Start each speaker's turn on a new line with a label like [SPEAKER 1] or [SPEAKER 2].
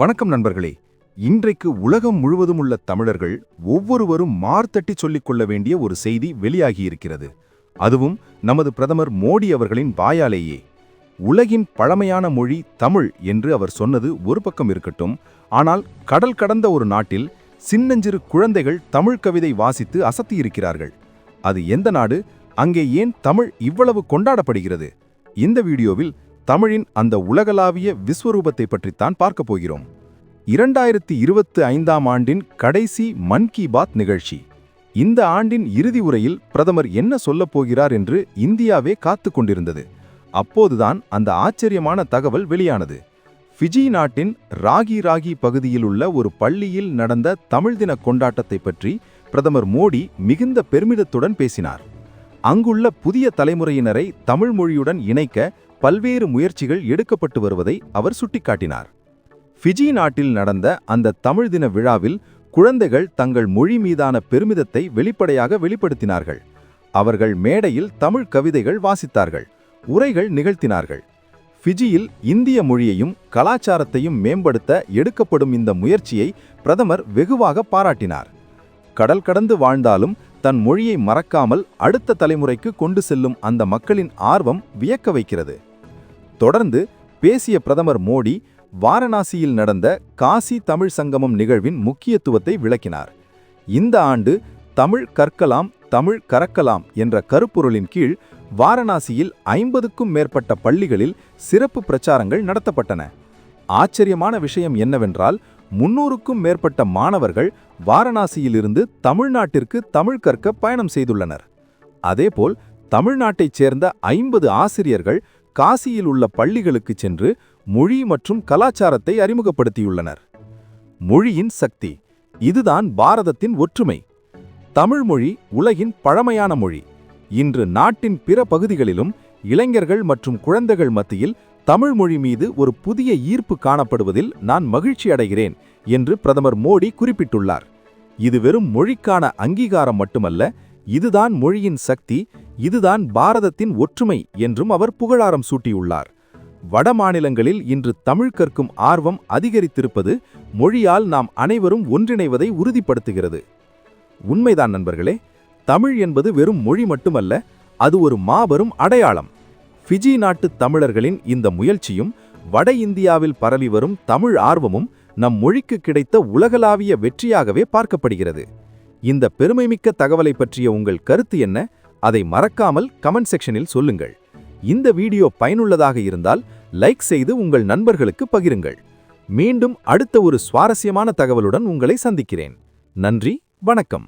[SPEAKER 1] வணக்கம் நண்பர்களே. இன்றைக்கு உலகம் முழுவதும் உள்ள தமிழர்கள் ஒவ்வொருவரும் மார்த்தட்டி சொல்லிக் கொள்ள வேண்டிய ஒரு செய்தி வெளியாகியிருக்கிறது அதுவும் நமது பிரதமர் மோடி அவர்களின் வாயாலேயே. உலகின் பழமையான மொழி தமிழ் என்று அவர் சொன்னது ஒரு பக்கம் இருக்கட்டும். ஆனால் கடல் கடந்த ஒரு நாட்டில் சின்னஞ்சிறு குழந்தைகள் தமிழ் கவிதை வாசித்து அசத்தியிருக்கிறார்கள் அது எந்த நாடு? அங்கே ஏன் தமிழ் இவ்வளவு கொண்டாடப்படுகிறது? இந்த வீடியோவில் தமிழின் அந்த உலகளாவிய விஸ்வரூபத்தை பற்றித்தான் பார்க்கப் போகிறோம். இரண்டாயிரத்தி இருபத்து ஐந்தாம் ஆண்டின் கடைசி மன் கி பாத் நிகழ்ச்சி. இந்த ஆண்டின் இறுதி உரையில் பிரதமர் என்ன சொல்லப் போகிறார் என்று இந்தியாவே காத்து கொண்டிருந்தது. அப்போதுதான் அந்த ஆச்சரியமான தகவல் வெளியானது. ஃபிஜி நாட்டின் ராகி ராகி பகுதியில் உள்ள ஒரு பள்ளியில் நடந்த தமிழ் தின கொண்டாட்டத்தை பற்றி பிரதமர் மோடி மிகுந்த பெருமிதத்துடன் பேசினார். அங்குள்ள புதிய தலைமுறையினரை தமிழ் மொழியுடன் இணைக்க பல்வேறு முயற்சிகள் எடுக்கப்பட்டு வருவதை அவர் சுட்டிக்காட்டினார். ஃபிஜி நாட்டில் நடந்த அந்த தமிழ் தின விழாவில் குழந்தைகள் தங்கள் மொழி மீதான பெருமிதத்தை வெளிப்படையாக வெளிப்படுத்தினார்கள். அவர்கள் மேடையில் தமிழ் கவிதைகள் வாசித்தார்கள் உரைகள் நிகழ்த்தினார்கள். ஃபிஜியில் இந்திய மொழியையும் கலாச்சாரத்தையும் மேம்படுத்த எடுக்கப்படும் இந்த முயற்சியை பிரதமர் வெகுவாக பாராட்டினார். கடல் கடந்து வாழ்ந்தாலும் தன் மொழியை மறக்காமல் அடுத்த தலைமுறைக்கு கொண்டு செல்லும் அந்த மக்களின் ஆர்வம் வியக்க வைக்கிறது. தொடர்ந்து பேசிய பிரதமர் மோடி வாரணாசியில் நடந்த காசி தமிழ் சங்கமம் நிகழ்வின் முக்கியத்துவத்தை விளக்கினார். இந்த ஆண்டு தமிழ் கற்கலாம் தமிழ் கறக்கலாம் என்ற கருப்பொருளின் கீழ் வாரணாசியில் ஐம்பதுக்கும் மேற்பட்ட பள்ளிகளில் சிறப்பு பிரச்சாரங்கள் நடத்தப்பட்டன. ஆச்சரியமான விஷயம் என்னவென்றால் முன்னூறுக்கும் மேற்பட்ட மாணவர்கள் வாரணாசியிலிருந்து தமிழ்நாட்டிற்கு தமிழ் கற்க பயணம் செய்துள்ளனர். அதேபோல் தமிழ்நாட்டைச் சேர்ந்த ஐம்பது ஆசிரியர்கள் காசியில் உள்ள பள்ளிகளுக்கு சென்று மொழி மற்றும் கலாச்சாரத்தை அறிமுகப்படுத்தியுள்ளனர். மொழியின் சக்தி இதுதான் பாரதத்தின் ஒற்றுமை. தமிழ் மொழி உலகின் பழமையான மொழி. இன்று நாட்டின் பிற பகுதிகளிலும் இளைஞர்கள் மற்றும் குழந்தைகள் மத்தியில் தமிழ் மொழி மீது ஒரு புதிய ஈர்ப்பு காணப்படுவதில் நான் மகிழ்ச்சி அடைகிறேன் என்று பிரதமர் மோடி குறிப்பிட்டுள்ளார். இது வெறும் மொழிக்கான அங்கீகாரம் மட்டுமல்ல இதுதான் மொழியின் சக்தி இதுதான் பாரதத்தின் ஒற்றுமை என்றும் அவர் புகழாரம் சூட்டியுள்ளார். வட மாநிலங்களில் இன்று தமிழ் கற்கும் ஆர்வம் அதிகரித்திருப்பது மொழியால் நாம் அனைவரும் ஒன்றிணைவதை உறுதிப்படுத்துகிறது. உண்மைதான் நண்பர்களே தமிழ் என்பது வெறும் மொழி மட்டுமல்ல அது ஒரு மாபெரும் அடையாளம். ஃபிஜி நாட்டு தமிழர்களின் இந்த முயற்சியும் வட இந்தியாவில் பரவி வரும் தமிழ் ஆர்வமும் நம் மொழிக்கு கிடைத்த உலகளாவிய வெற்றியாகவே பார்க்கப்படுகிறது. இந்த பெருமைமிக்க தகவலை பற்றிய உங்கள் கருத்து என்ன? அதை மறக்காமல் கமெண்ட் செக்ஷனில் சொல்லுங்கள். இந்த வீடியோ பயனுள்ளதாக இருந்தால் லைக் செய்து உங்கள் நண்பர்களுக்கு பகிருங்கள். மீண்டும் அடுத்த ஒரு சுவாரஸ்யமான தகவலுடன் உங்களை சந்திக்கிறேன். நன்றி வணக்கம்.